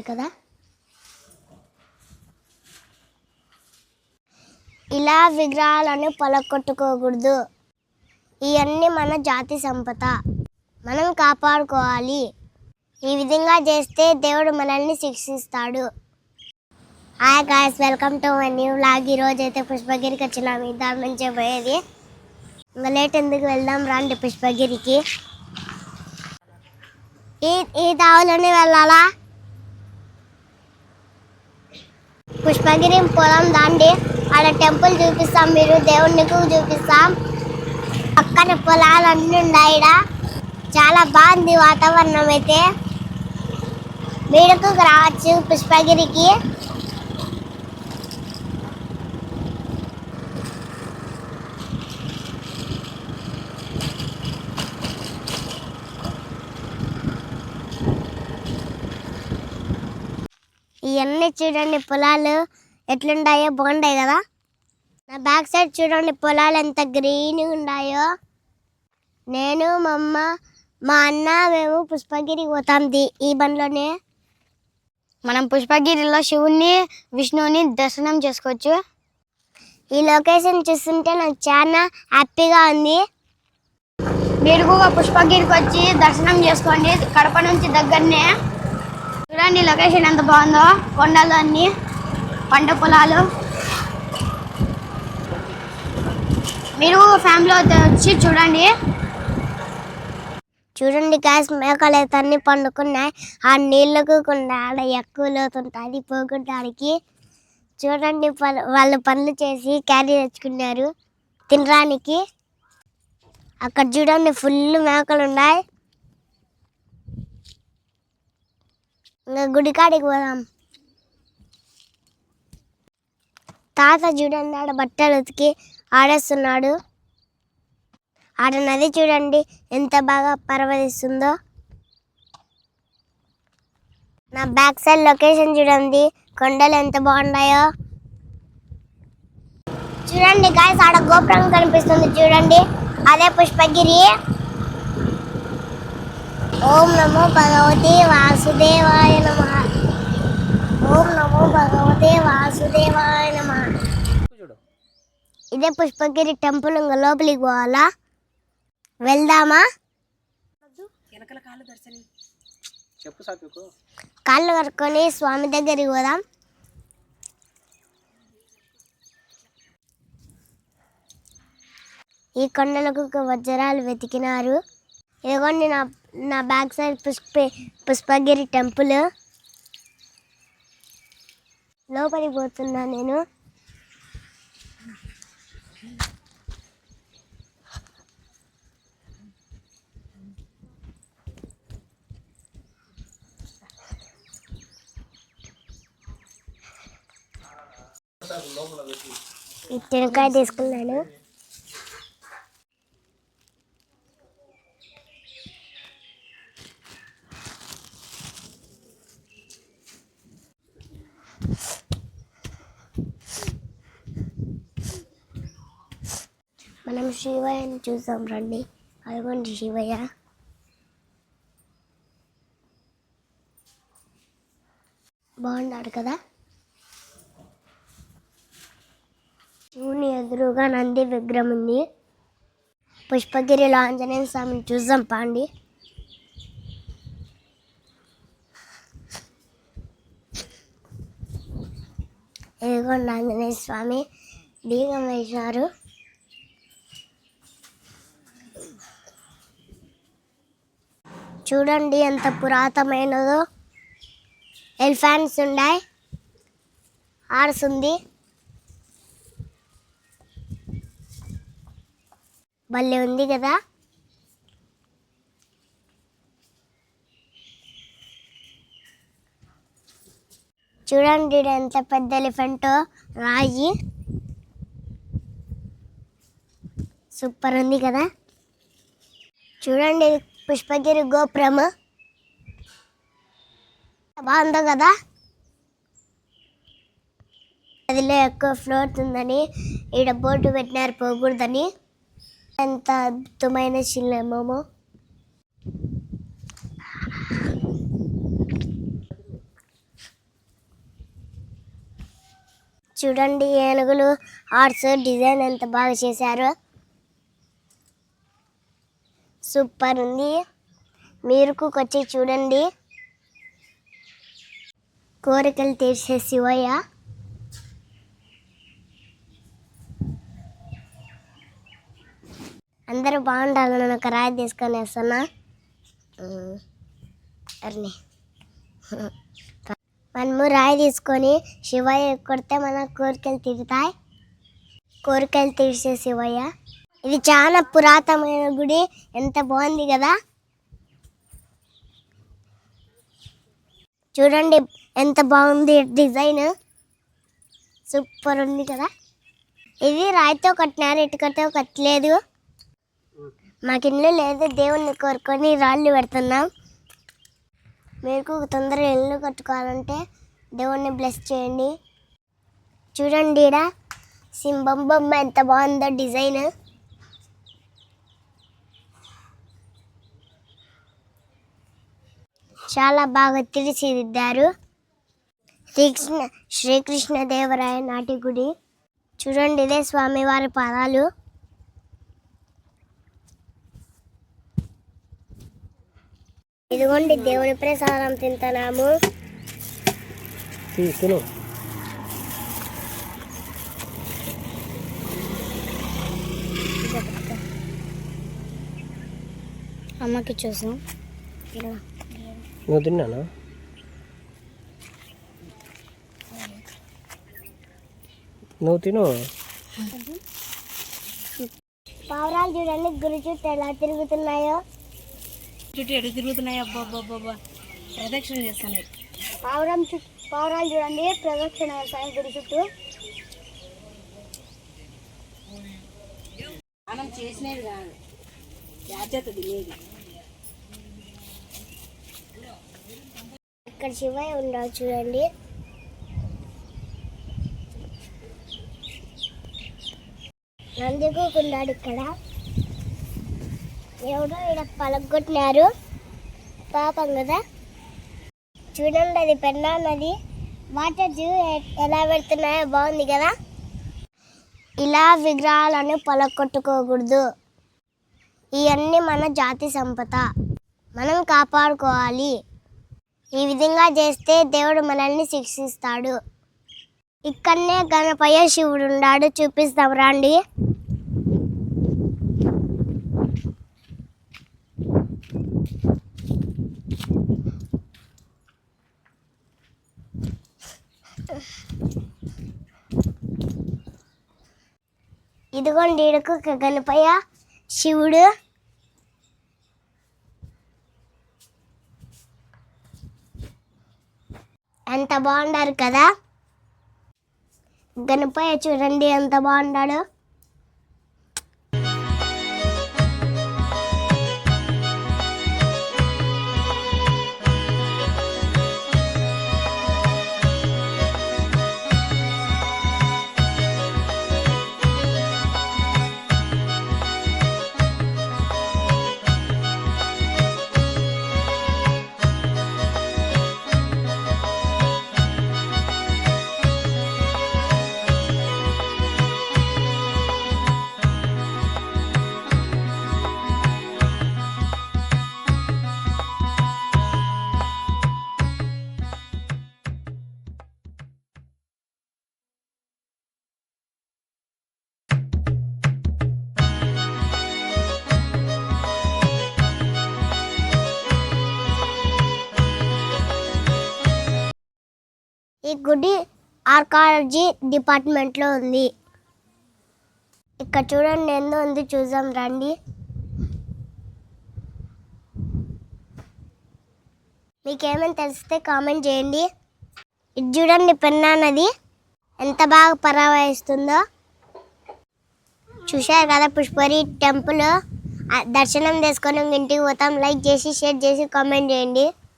చూస్తున్నారు కదా? ఇలా విగ్రహాలను పొలగొట్టుకోకూడదు. ఇవన్నీ మన జాతి సంపద. మనం కాపాడుకోవాలి. ఈ విధంగా చేస్తే దేవుడు మనల్ని శిక్షిస్తాడు. Hi guys welcome to my new vlog ఈరోజు అయితే పుష్పగిరికి వచ్చినాము. ఈ నుంచి పోయేది. ఇంకా లేట్ ఎందుకు వెళ్దాం? రండి పుష్పగిరికి. ఈ ఈ దావలోనే వెళ్ళాలా? పుష్పగిరి పొలం దాండి. ఆడ టెంపుల్ చూపిస్తాం మీరు దేవునికి చూపిస్తాం. పక్కన పొలాలు అన్నీ ఉన్నాయి ఈడ. చాలా బాగుంది వాతావరణం అయితే. మీరుకు రావచ్చు పుష్పగిరికి ఇవన్నీ చూడండి పొలాలు ఎట్లుండాయో బాగుంటాయి కదా. నా బ్యాక్ సైడ్ చూడండి పొలాలు ఎంత గ్రీన్గా ఉన్నాయో నేను మా అమ్మ మా అన్న మేము పుష్పగిరికి పోతాంది ఈ బండ్లోనే. మనం పుష్పగిరిలో శివుణ్ణి విష్ణువుని దర్శనం చేసుకోవచ్చు. ఈ లొకేషన్ చూస్తుంటే నాకు చాలా హ్యాపీగా ఉంది. మీరు కూడా పుష్పగిరికి వచ్చి దర్శనం చేసుకోండి కడప నుంచి దగ్గరనే. చూడండి లొకేషన్ ఎంత బాగుందో. కొండలు అన్ని పంట పొలాలు. మీరు ఫ్యామిలీ వచ్చి చూడండి. చూడండి గ్యాస్ మేకలు అయితే అన్ని పండుకున్నాయి. ఆ నీళ్ళకు కూడా ఆడ ఎక్కువ లోతుంటుంది పోగొట్టడానికి. చూడండి ప- వాళ్ళు పనులు చేసి క్యారీ తెచ్చుకున్నారు తినడానికి. అక్కడ చూడండి ఫుల్ మేకలు ఉన్నాయి. ఇంకా గుడికాడికి పోదాం. తాత చూడండి ఆడ బట్టలు ఉతికి ఆడేస్తున్నాడు. ఆడ నది చూడండి ఎంత బాగా పర్వదిస్తుందో నా బ్యాక్ సైడ్ లొకేషన్ చూడండి. కొండలు ఎంత బాగున్నాయో. చూడండి గాయస్ ఆడ గోపురం కనిపిస్తుంది చూడండి. అదే పుష్పగిరి. ఓం నమో భగవతే వాసుదేవాయ నమ. ఓం నమో భగవతే వాసుదేవాయ నమ. ఇదే పుష్పగిరి టెంపుల్ ఇంకా లోపలికి పోవాలా? వెళ్దామా? చెప్పు సాత్వికు. కాళ్ళు కడుక్కొని స్వామి దగ్గరికి పోదాం. ఈ కొండలకు వజ్రాలు వెతికినారు. ఇదిగోండి నా నా back side Pushpa Pushpagiri temple. లోపలికి పోతున్నా నేను. టెంకాయ తీసుకున్నాను. శివయ్యని చూసాం రండి. అదిగోండి శివయ్య. బాగున్నాడు కదా? శివుని ఎదురుగా నంది విగ్రహం ఉంది. పుష్పగిరిలో ఆంజనేయ స్వామిని చూద్దాం పాండి. ఇదిగోండి ఆంజనేయ స్వామి. బీగం వేసినారు చూడండి ఎంత పురాతనమైనదో. ఎలిఫాంట్స్ ఉన్నాయి ఉంది. భలే ఉంది కదా. చూడండి ఎంత పెద్ద ఎలిఫెంటో. రాయి. సూపర్ ఉంది కదా. చూడండి ఇది పుష్పగిరి గోపురము. బాగుందో కదా? అదిలో ఎక్కువ ఫ్లోట్ ఉందని ఈడ బోర్డు పెట్టినారు పోకూడదని. ఎంత అద్భుతమైన శిలమేమో చూడండి ఏనుగులు ఆర్ట్స్ డిజైన్ ఎంత బాగా చేశారు. సూపర్ ఉంది. మీరు వచ్చి చూడండి. కోరికలు తీర్చే శివయ్య. అందరూ బాగుండాలని ఒక రాయి తీసుకొని వేస్తున్నా. అర్ని. మనము రాయి తీసుకొని శివయ్య కొడితే మన కోరికలు తీరుతాయి. కోరికలు తీర్చే శివయ్య. ఇది చాలా పురాతనమైన గుడి. ఎంత బాగుంది కదా? చూడండి ఎంత బాగుంది డిజైన్. సూపర్ ఉంది కదా? ఇది రాయితో కట్టినారు ఇటుకతో కట్టలేదు. మాకు ఇల్లు లేదు దేవుణ్ణి కోరుకొని రాళ్ళు పెడుతున్నాం. మీకు తొందరగా ఇల్లు కట్టుకోవాలంటే దేవుణ్ణి బ్లెస్ చేయండి. చూడండి ఈడ సింబం బొమ్మ ఎంత బాగుందో డిజైన్. చాలా బాగా తీర్చిదిద్దారు శ్రీకృష్ణ శ్రీకృష్ణ దేవరాయ నాటి గుడి. చూడండి ఇదే స్వామివారి పాదాలు. ఇదిగోండి దేవుని ప్రసాదం తింటున్నాము. అమ్మకి చూసాం. నువ్వు తిన్నానా? నువ్వు తిను. పావురాలు చూడండి గురి చుట్టూ ఎలా తిరుగుతున్నాయో. చుట్టూ ఎటు తిరుగుతున్నాయి అబ్బా అబ్బా అబ్బా ప్రదక్షిణ చేస్తాను. పావురం చుట్టూ పావురాలు చూడండి ప్రదక్షిణ చేస్తాయి గుడి చుట్టూ. మనం చేసినది కాదు. బాధ్యత తినేది. ఇక్కడ శివయ్య ఉన్నాడు చూడండి. నందికొకున్నాడు ఇక్కడ. ఎవడో ఇక్కడ పలగొట్టినారు. పాపం కదా. చూడండి అది పెన్నా నది వాటర్ చూ ఎలా పెడుతున్నాయో బాగుంది కదా. ఇలా విగ్రహాలను పలగొట్టుకోకూడదు. ఇవన్నీ మన జాతి సంపద. మనం కాపాడుకోవాలి. ఈ విధంగా చేస్తే దేవుడు మనల్ని శిక్షిస్తాడు. ఇక్కడనే గణపయ్య శివుడు ఉన్నాడు. చూపిస్తాం రండి. ఇదిగోండి ఇడుకు గణపయ్య శివుడు. ఎంత బాగుండారు కదా? గణపయ్య చూడండి ఎంత బాగున్నాడు ఈ గుడి ఆర్కాలజీ డిపార్ట్మెంట్లో ఉంది. ఇక్కడ చూడండి ఎందో ఉంది చూద్దాం రండి. మీకేమైనా తెలిస్తే కామెంట్ చేయండి. ఇది చూడండి పెన్నా నది. ఎంత బాగా పరావహిస్తుందో. చూశారు కదా పుష్పరి టెంపుల్? దర్శనం చేసుకొని ఇంటికి పోతాం. లైక్ చేసి షేర్ చేసి కామెంట్ చేయండి.